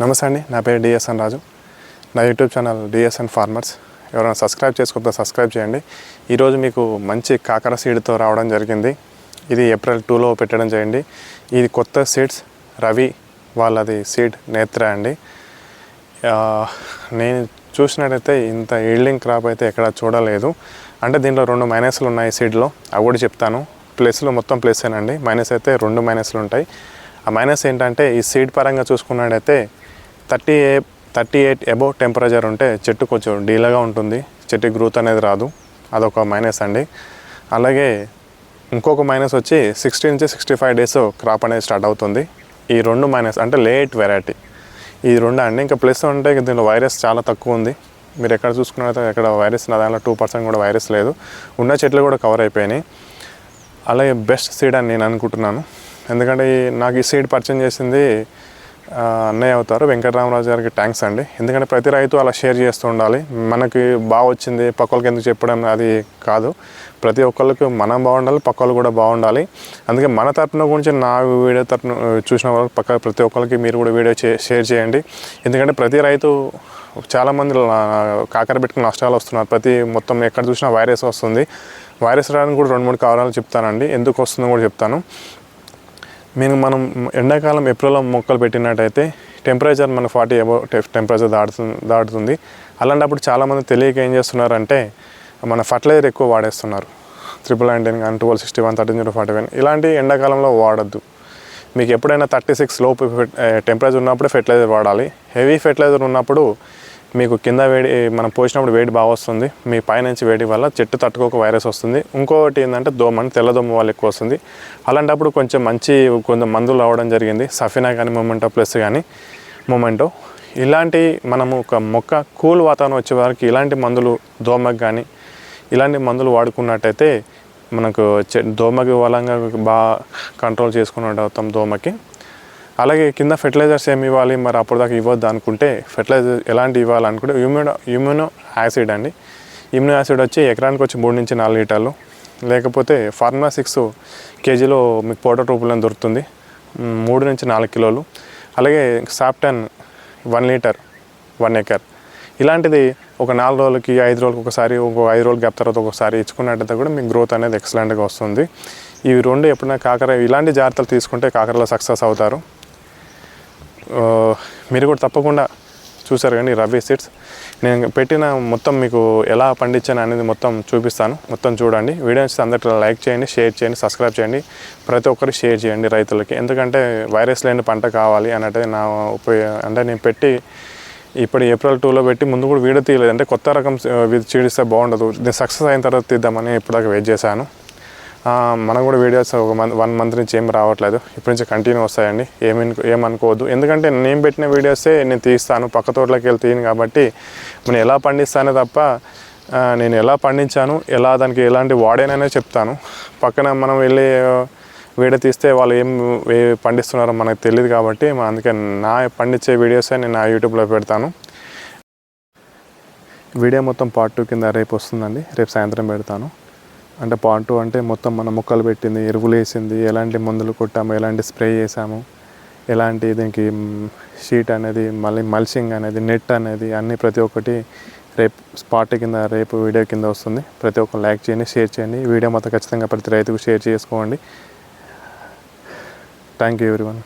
నమస్తే అండి నా పేరు డిఎస్ఎన్ రాజు. నా యూట్యూబ్ ఛానల్ డిఎస్ఎన్ ఫార్మర్స్. ఎవరైనా సబ్స్క్రైబ్ చేసుకుంటే సబ్స్క్రైబ్ చేయండి. ఈరోజు మీకు మంచి కాకర సీడ్తో రావడం జరిగింది. ఇది ఏప్రిల్ టూలో పెట్టడం చేయండి. ఇది కొత్త సీడ్స్ రవి వాళ్ళది సీడ్ నేత్ర అండి. నేను చూసినట్టయితే ఇంత ఈల్డింగ్ క్రాప్ అయితే ఎక్కడ చూడలేదు. అంటే దీంట్లో రెండు మైనస్లు ఉన్నాయి సీడ్లో. అవి కూడా చెప్తాను. ప్లస్లు మొత్తం ప్లస్సేనండి మైనస్ అయితే రెండు మైనస్లు ఉంటాయి. ఆ మైనస్ ఏంటంటే ఈ సీడ్ పరంగా చూసుకున్నట్టయితే థర్టీ ఏ థర్టీ ఎయిట్ అబోవ్ టెంపరేచర్ ఉంటే చెట్టు కొంచెం డీలగా ఉంటుంది. చెట్టు గ్రోత్ అనేది రాదు. అదొక మైనస్ అండి. అలాగే ఇంకొక మైనస్ వచ్చి సిక్స్టీ నుంచి సిక్స్టీ ఫైవ్ డేస్ క్రాప్ అనేది స్టార్ట్ అవుతుంది. ఈ రెండు మైనస్ అంటే లేట్ వెరైటీ. ఈ రెండు అండి. ఇంకా ప్లస్ అంటే దీనిలో వైరస్ చాలా తక్కువ ఉంది. మీరు ఎక్కడ చూసుకున్నట్లయితే ఎక్కడ వైరస్ నా దానిలో టూ పర్సెంట్ కూడా వైరస్ లేదు. ఉన్న చెట్లు కూడా కవర్ అయిపోయినాయి. అలాగే బెస్ట్ సీడ్ అని నేను అనుకుంటున్నాను. ఎందుకంటే నాకు ఈ సీడ్ పర్చేజ్ చేసింది అన్నయ్య అవుతారు. వెంకటరామరాజు గారికి థ్యాంక్స్ అండి. ఎందుకంటే ప్రతి రైతు అలా షేర్ చేస్తూ ఉండాలి. మనకి బాగా వచ్చింది పక్కలకి ఎందుకు చెప్పడం అది కాదు. ప్రతి ఒక్కరికి మనం బాగుండాలి పక్కలు కూడా బాగుండాలి. అందుకే మన తరపున గురించి నా వీడియో తరపున చూసిన వాళ్ళకి పక్క ప్రతి ఒక్కరికి మీరు కూడా వీడియో చే షేర్ చేయండి. ఎందుకంటే ప్రతి రైతు చాలామంది కాకర పెట్టుకుని నష్టాలు వస్తున్నారు. ప్రతి మొత్తం ఎక్కడ చూసినా వైరస్ వస్తుంది. వైరస్ రావడానికి కూడా రెండు మూడు కారణాలు చెప్తానండి. ఎందుకు వస్తుందో కూడా చెప్తాను. మేము మనం ఎండాకాలం ఏప్రిల్లో మొక్కలు పెట్టినట్టయితే టెంపరేచర్ మన ఫార్టీ అబౌ టెంపరేచర్ దాటుతుంది దాటుతుంది. అలాంటప్పుడు చాలామంది తెలియక ఏం చేస్తున్నారంటే మన ఫర్టిలైజర్ ఎక్కువ వాడేస్తున్నారు. త్రిపుల్ నైన్టీన్ కానీ twelve sixty one thirteen zero forty one ఇలాంటి ఎండాకాలంలో వాడద్దు. మీకు ఎప్పుడైనా థర్టీ సిక్స్ లోపు టెంపరేచర్ ఉన్నప్పుడే ఫెర్టిలైజర్ వాడాలి. హెవీ ఫెర్టిలైజర్ ఉన్నప్పుడు మీకు కింద వేడి మనం పోసినప్పుడు వేడి బాగా వస్తుంది. మీ పైనుంచి వేడి వల్ల చెట్టు తట్టుకోక వైరస్ వస్తుంది. ఇంకోటి ఏంటంటే దోమ అంటే తెల్లదోమ వల్ల ఎక్కువ వస్తుంది. అలాంటప్పుడు కొంచెం మంచి కొంత మందులు రావడం జరిగింది. సఫినా కానీ మొమెంటో ప్లస్ కానీ మొమెంటో. ఇలాంటి మనము ఒక మొక్క కూల్ వాతావరణం వచ్చే వరకు ఇలాంటి మందులు దోమకు కానీ ఇలాంటి మందులు వాడుకున్నట్టయితే మనకు దోమకి వలంగా బాగా కంట్రోల్ చేసుకున్నట్టు అవుతాం దోమకి. అలాగే కింద ఫెర్టిలైజర్స్ ఏమి ఇవ్వాలి? మరి అప్పటిదాకా ఇవ్వద్దు అనుకుంటే ఫెర్టిలైజర్ ఎలాంటి ఇవ్వాలనుకుంటే ఇమ్యూనో ఇమ్యూనో యాసిడ్ అండి. ఇమ్యూనో యాసిడ్ వచ్చి ఎకరానికి వచ్చి మూడు నుంచి నాలుగు లీటర్లు. లేకపోతే ఫార్ములా సిక్స్ కేజీలో మీకు పౌడర్ రూపంలో దొరుకుతుంది. మూడు నుంచి నాలుగు కిలోలు. అలాగే సాప్టన్ వన్ లీటర్ వన్ ఎకర్. ఇలాంటిది ఒక నాలుగు రోజులకి ఐదు రోజులకి ఒకసారి ఒక ఐదు రోజులు గ్యాప్ తర్వాత ఒకసారి ఇచ్చుకున్నట్టయితే కూడా మీకు గ్రోత్ అనేది ఎక్సలెంట్గా వస్తుంది. ఇవి రెండు ఎప్పుడైనా కాకర ఇలాంటి జాగ్రత్తలు తీసుకుంటే కాకరలో సక్సెస్ అవుతారు. మీరు కూడా తప్పకుండా చూసారు కానీ రవి సీడ్స్ నేను పెట్టిన మొత్తం మీకు ఎలా పండించాను అనేది మొత్తం చూపిస్తాను. మొత్తం చూడండి. వీడియో నచ్చితే అందరికీ లైక్ చేయండి షేర్ చేయండి సబ్స్క్రైబ్ చేయండి. ప్రతి ఒక్కరు షేర్ చేయండి రైతులకి. ఎందుకంటే వైరస్ లేని పంట కావాలి అన్నట్టు నా ఉపయోగ అంటే నేను పెట్టి ఇప్పుడు ఏప్రిల్ టూలో పెట్టి ముందు కూడా వీడియో తీయలేదు. అంటే కొత్త రకం చీడిస్తే బాగుండదు. నేను సక్సెస్ అయిన తర్వాత తీద్దామని ఇప్పటిదాకా వెయిట్ చేశాను. మనకు కూడా వీడియోస్ ఒక మంత్ వన్ మంత్ నుంచి ఏం రావట్లేదు. ఇప్పటి నుంచి కంటిన్యూ వస్తాయండి. ఏమి ఏమనుకోవద్దు ఎందుకంటే నేను పెట్టిన వీడియోసే నేను తీస్తాను. పక్క తోటలోకి వెళ్ళి తీయను కాబట్టి నేను ఎలా పండిస్తానే తప్ప నేను ఎలా పండించాను ఎలా దానికి ఎలాంటి వాడేననే చెప్తాను. పక్కన మనం వెళ్ళి వీడియో తీస్తే వాళ్ళు ఏం ఏ పండిస్తున్నారో మనకు తెలియదు కాబట్టి అందుకే నా పండించే వీడియోసే నేను నా యూట్యూబ్లో పెడతాను. వీడియో మొత్తం పార్ట్ టూ కింద రేపు వస్తుందండి. రేపు సాయంత్రం పెడతాను. అంటే పార్ట్ టూ అంటే మొత్తం మన మొక్కలు పెట్టింది ఎరువులు వేసింది ఎలాంటి మందులు కొట్టాము ఎలాంటి స్ప్రే చేసాము ఎలాంటి దీనికి షీట్ అనేది మళ్ళీ మల్చింగ్ అనేది నెట్ అనేది అన్నీ ప్రతి ఒక్కటి రేపు స్పాట్ కింద రేపు వీడియో కింద వస్తుంది. ప్రతి ఒక్కరు లైక్ చేయండి షేర్ చేయండి. వీడియో మొత్తం ఖచ్చితంగా ప్రతి రైతుకు షేర్ చేసుకోండి. Thank you everyone